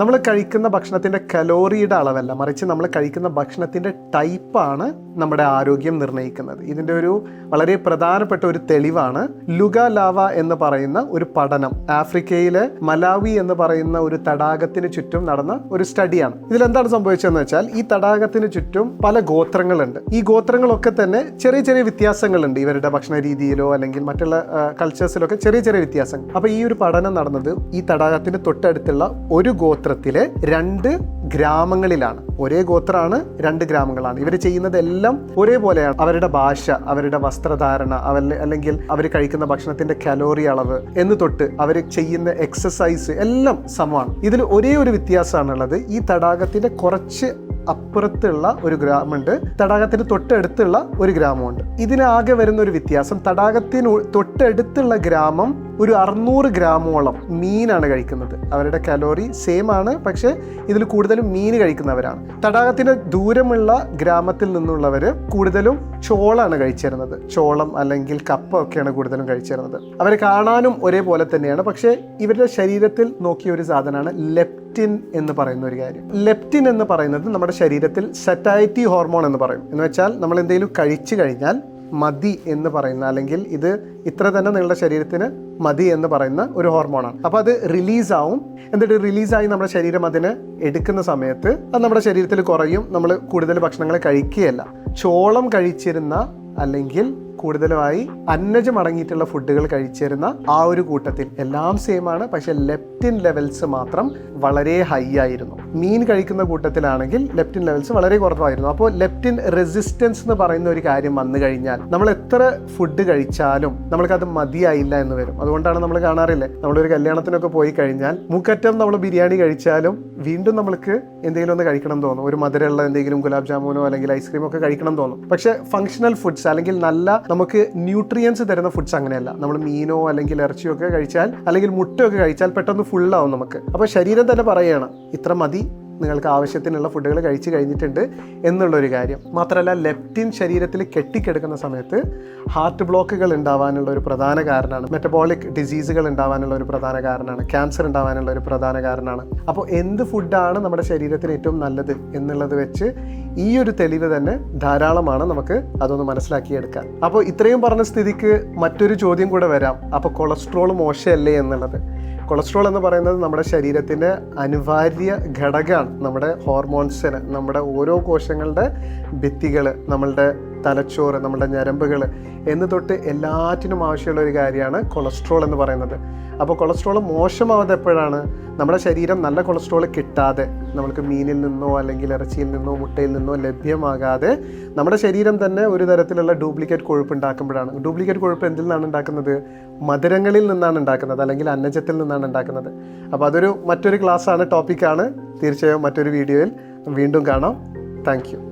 നമ്മൾ കഴിക്കുന്ന ഭക്ഷണത്തിന്റെ കലോറിയുടെ അളവല്ല. മറിച്ച് നമ്മൾ കഴിക്കുന്ന ഭക്ഷണത്തിന്റെ ടൈപ്പാണ് നമ്മുടെ ആരോഗ്യം നിർണയിക്കുന്നത്. ഇതിന്റെ ഒരു വളരെ പ്രധാനപ്പെട്ട ഒരു തെളിവാണ് ലുഗ ലാവ എന്ന് പറയുന്ന ഒരു പഠനം. ആഫ്രിക്കയിലെ മലാവി എന്ന് പറയുന്ന ഒരു തടാകത്തിന് ചുറ്റും നടന്ന ഒരു സ്റ്റഡിയാണ് ഇതിൽ എന്താണ് സംഭവിച്ചതെന്ന് വെച്ചാൽ ഈ തടാകത്തിന് ചുറ്റും പല ഗോത്രങ്ങളുണ്ട്. ഈ ഗോത്രങ്ങളൊക്കെ തന്നെ ചെറിയ ചെറിയ വ്യത്യാസങ്ങളുണ്ട്. ഇവരുടെ ഭക്ഷണ രീതിയിലോ അല്ലെങ്കിൽ മറ്റുള്ള കൾച്ചേഴ്സിലൊക്കെ ചെറിയ ചെറിയ വ്യത്യാസങ്ങൾ. അപ്പോൾ ഈ ഒരു പഠനം നടന്നത് ഈ തടാകത്തിന് തൊട്ടടുത്തുള്ള ഒരു ഗോത്രത്തിലെ രണ്ട് ഗ്രാമങ്ങളിലാണ്. ഒരേ ഗോത്രമാണ് രണ്ട് ഗ്രാമങ്ങളാണ്. ഇവർ ചെയ്യുന്നതെല്ലാം ഒരേപോലെയാണ്. അവരുടെ ഭാഷ അവരുടെ വസ്ത്രധാരണ അവർ അല്ലെങ്കിൽ അവർ കഴിക്കുന്ന ഭക്ഷണത്തിന്റെ കലോറി അളവ് എന്ന് തൊട്ട് അവർ ചെയ്യുന്ന എക്സസൈസ് എല്ലാം സമമാണ്. ഇതിൽ ഒരേ ഒരു വ്യത്യാസമാണുള്ളത്. ഈ തടാകത്തിന്റെ കുറച്ച് അപ്പുറത്തുള്ള ഒരു ഗ്രാമമുണ്ട്. തടാകത്തിന് തൊട്ടടുത്തുള്ള ഒരു ഗ്രാമമുണ്ട്. ഇതിനാകെ വരുന്ന ഒരു വ്യത്യാസം തടാകത്തിന് തൊട്ടടുത്തുള്ള ഗ്രാമം ഒരു അറുന്നൂറ് ഗ്രാമോളം മീനാണ് കഴിക്കുന്നത്. അവരുടെ കലോറി സെയിം ആണ് പക്ഷേ ഇതിൽ കൂടുതലും മീൻ കഴിക്കുന്നവരാണ്. തടാകത്തിന് ദൂരമുള്ള ഗ്രാമത്തിൽ നിന്നുള്ളവർ കൂടുതലും ചോളാണ് കഴിച്ചിരുന്നത്. ചോളം അല്ലെങ്കിൽ കപ്പ ഒക്കെയാണ് കൂടുതലും കഴിച്ചിരുന്നത്. അവർ കാണാനും ഒരേപോലെ തന്നെയാണ് പക്ഷേ ഇവരുടെ ശരീരത്തിൽ നോക്കിയ ഒരു സാധനമാണ് ലെപ്റ്റിൻ എന്ന് പറയുന്ന ഒരു കാര്യം. ലെപ്റ്റിൻ എന്ന് പറയുന്നത് നമ്മുടെ ശരീരത്തിൽ സെറ്റായിറ്റി ഹോർമോൺ എന്ന് പറയും. എന്ന് വെച്ചാൽ നമ്മൾ എന്തെങ്കിലും കഴിച്ചു കഴിഞ്ഞാൽ മതി എന്ന് പറയുന്ന അല്ലെങ്കിൽ ഇത് ഇത്ര തന്നെ നിങ്ങളുടെ ശരീരത്തിന് മതി എന്ന് പറയുന്ന ഒരു ഹോർമോണാണ്. അപ്പോൾ അത് റിലീസ് ആവും എന്നിട്ട് റിലീസായി നമ്മുടെ ശരീരം അതിന് എടുക്കുന്ന സമയത്ത് അത് നമ്മുടെ ശരീരത്തിൽ കുറയും. നമ്മൾ കൂടുതൽ ഭക്ഷണങ്ങൾ കഴിക്കുകയല്ല. ചോളം കഴിച്ചിരുന്ന അല്ലെങ്കിൽ കൂടുതലുമായി അന്നജം അടങ്ങിയിട്ടുള്ള ഫുഡുകൾ കഴിച്ചിരുന്ന ആ ഒരു കൂട്ടത്തിൽ. എല്ലാം സെയിം ആണ് പക്ഷെ ലെപ്റ്റിൻ ലെവൽസ് മാത്രം വളരെ ഹൈ ആയിരുന്നു. മീൻ കഴിക്കുന്ന കൂട്ടത്തിലാണെങ്കിൽ ലെപ്റ്റിൻ ലെവൽസ് വളരെ കുറവായിരുന്നു. അപ്പോൾ ലെപ്റ്റിൻ റെസിസ്റ്റൻസ് എന്ന് പറയുന്ന ഒരു കാര്യം വന്നു കഴിഞ്ഞാൽ നമ്മൾ എത്ര ഫുഡ് കഴിച്ചാലും നമ്മൾക്കത് മതിയായില്ല എന്ന് വരും. അതുകൊണ്ടാണ് നമ്മൾ കാണാറില്ലേ? നമ്മളൊരു കല്യാണത്തിനൊക്കെ പോയി കഴിഞ്ഞാൽ മുക്കറ്റം നമ്മൾ ബിരിയാണി കഴിച്ചാലും വീണ്ടും നമ്മൾക്ക് എന്തെങ്കിലും ഒന്ന് കഴിക്കണം തോന്നും. ഒരു മധുരമുള്ള എന്തെങ്കിലും ഗുലാബ് ജാമുനോ അല്ലെങ്കിൽ ഐസ്ക്രീമോ ഒക്കെ കഴിക്കണം തോന്നും. പക്ഷേ ഫങ്ഷണൽ ഫുഡ്സ് അല്ലെങ്കിൽ നല്ല നമുക്ക് ന്യൂട്രിയൻസ് തരുന്ന ഫുഡ്സ് അങ്ങനെയല്ല. നമ്മൾ മീനോ അല്ലെങ്കിൽ ഇറച്ചിയോ ഒക്കെ കഴിച്ചാൽ അല്ലെങ്കിൽ മുട്ടയൊക്കെ കഴിച്ചാൽ പെട്ടെന്ന് ഫുള്ളാവും നമുക്ക്. അപ്പോൾ ശരീരം തന്നെ പറയുകയാണ് ഇത്ര മതി നിങ്ങൾക്ക് ആവശ്യത്തിനുള്ള ഫുഡുകൾ കഴിച്ചു കഴിഞ്ഞിട്ടുണ്ട് എന്നുള്ളൊരു കാര്യം. മാത്രമല്ല ലെപ്റ്റിൻ ശരീരത്തിൽ കെട്ടിക്കിടക്കുന്ന സമയത്ത് ഹാർട്ട് ബ്ലോക്കുകൾ ഉണ്ടാവാനുള്ള ഒരു പ്രധാന കാരണമാണ്. മെറ്റബോളിക് ഡിസീസുകൾ ഉണ്ടാവാനുള്ള ഒരു പ്രധാന കാരണമാണ്. ക്യാൻസർ ഉണ്ടാവാനുള്ള ഒരു പ്രധാന കാരണമാണ്. അപ്പോൾ എന്ത് ഫുഡാണ് നമ്മുടെ ശരീരത്തിന് ഏറ്റവും നല്ലത് എന്നുള്ളത് വെച്ച് ഈ ഒരു തെളിവ് തന്നെ ധാരാളമാണ് നമുക്ക് അതൊന്ന് മനസ്സിലാക്കിയെടുക്കാൻ. അപ്പോൾ ഇത്രയും പറഞ്ഞ സ്ഥിതിക്ക് മറ്റൊരു ചോദ്യം കൂടെ വരാം. അപ്പോൾ കൊളസ്ട്രോൾ മോശമല്ലേ എന്നുള്ളത്. കൊളസ്ട്രോൾ എന്ന് പറയുന്നത് നമ്മുടെ ശരീരത്തിന്റെ അനിവാര്യ ഘടകമാണ്. നമ്മുടെ ഹോർമോൺസിന് നമ്മുടെ ഓരോ കോശങ്ങളുടെ ഭിത്തികൾ നമ്മളുടെ തലച്ചോറ് നമ്മുടെ ഞരമ്പുകൾ എന്ന് തൊട്ട് എല്ലാറ്റിനും ആവശ്യമുള്ള ഒരു കാര്യമാണ് കൊളസ്ട്രോൾ എന്ന് പറയുന്നത്. അപ്പോൾ കൊളസ്ട്രോൾ മോശമാവാതെ എപ്പോഴാണ്? നമ്മുടെ ശരീരം നല്ല കൊളസ്ട്രോൾ കിട്ടാതെ നമുക്ക് മീനിൽ നിന്നോ അല്ലെങ്കിൽ ഇറച്ചിയിൽ നിന്നോ മുട്ടയിൽ നിന്നോ ലഭ്യമാകാതെ നമ്മുടെ ശരീരം തന്നെ ഒരു തരത്തിലുള്ള ഡ്യൂപ്ലിക്കേറ്റ് കൊഴുപ്പ് ഉണ്ടാക്കുമ്പോഴാണ്. ഡ്യൂപ്ലിക്കേറ്റ് കൊഴുപ്പ് എന്തിൽ നിന്നാണ് ഉണ്ടാക്കുന്നത്? മധുരങ്ങളിൽ നിന്നാണ് ഉണ്ടാക്കുന്നത് അല്ലെങ്കിൽ അന്നജത്തിൽ നിന്നാണ് ഉണ്ടാക്കുന്നത്. അപ്പോൾ അതൊരു മറ്റൊരു ക്ലാസ്സാണ് ടോപ്പിക്കാണ്. തീർച്ചയായും മറ്റൊരു വീഡിയോയിൽ വീണ്ടും കാണാം. താങ്ക്